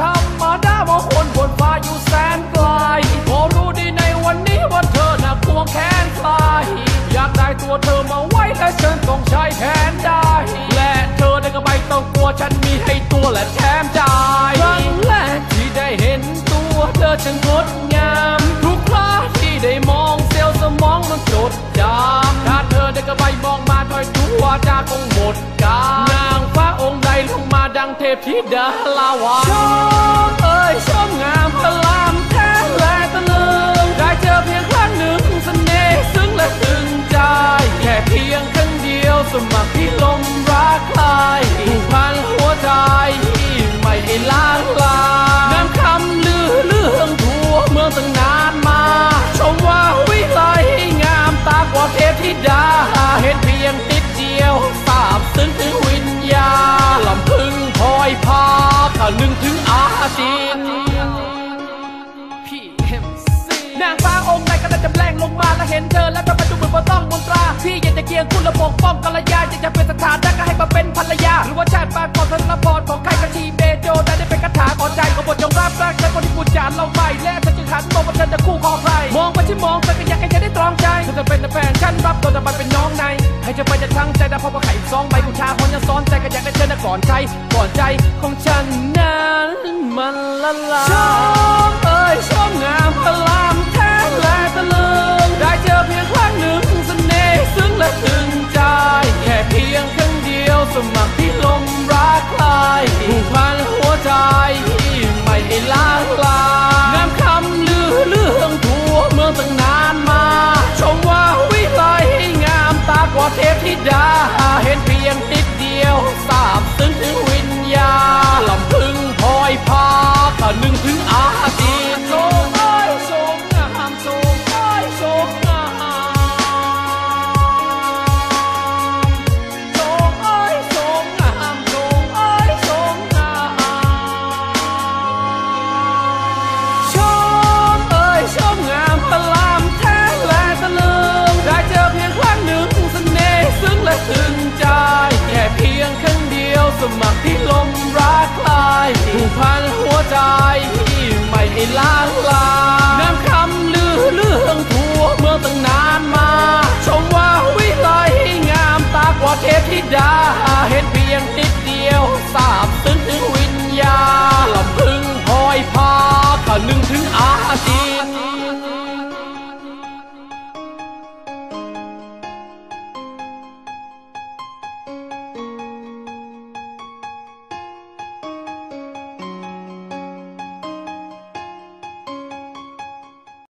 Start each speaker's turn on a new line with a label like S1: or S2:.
S1: ธรรมดามองคนบนฟ้าอยู่แสนไกลพอรู้ดีในวันนี้ว่าเธอน่ะควงแขนใครอยากได้ตัวเธอมาไว้และฉันต้องใช้แทนได้ และเธอได้ก็ไม่ต้องกลัวฉันมีให้ตัวและแถมใจครั้งแรกที่ได้เห็นตัวเธอฉันงดงามทุกคราที่ได้มองเซลล์สมองมันจดจำถ้าเธอได้ก็ไม่มองมาถอยตัวจาคงหมดกาลนางฟ้า ดังเทพธิ ก็ได้จำแรงลงมาและเห็นเธอแล้วก็มาดูเหมือนว่าต้องมนตราพี่อยากจะเคียงคุณและปกป้องกัลยาอยากจะเป็นสถานะก็ให้มาเป็นภรรยา หรือว่าชาติปากก่อนธนพรของใครกะชีเบโจได้ได้เป็นคาถาก่อใจของบทจงรับรักและคนที่พูจานเราไม่และฉันจึงหันมองว่าเธอจะคู่ของใครมองไปที่มองไปก็อยากให้เธอได้ตรองใจเธอจะเป็นแฟนฉันรับตัวจะไปเป็นน้องในให้เธอไปจะทั้งใจแต่พอมาไข่อีกสองใบกุชาคนยังซ้อนใจก็อยากให้เธอนะก่อนใจก่อนใจของฉันนั้นมันละลาย วใจไม่ให้ล้างลาน้ำคำลือเรื่องทั่วเมืองตั้งนานมา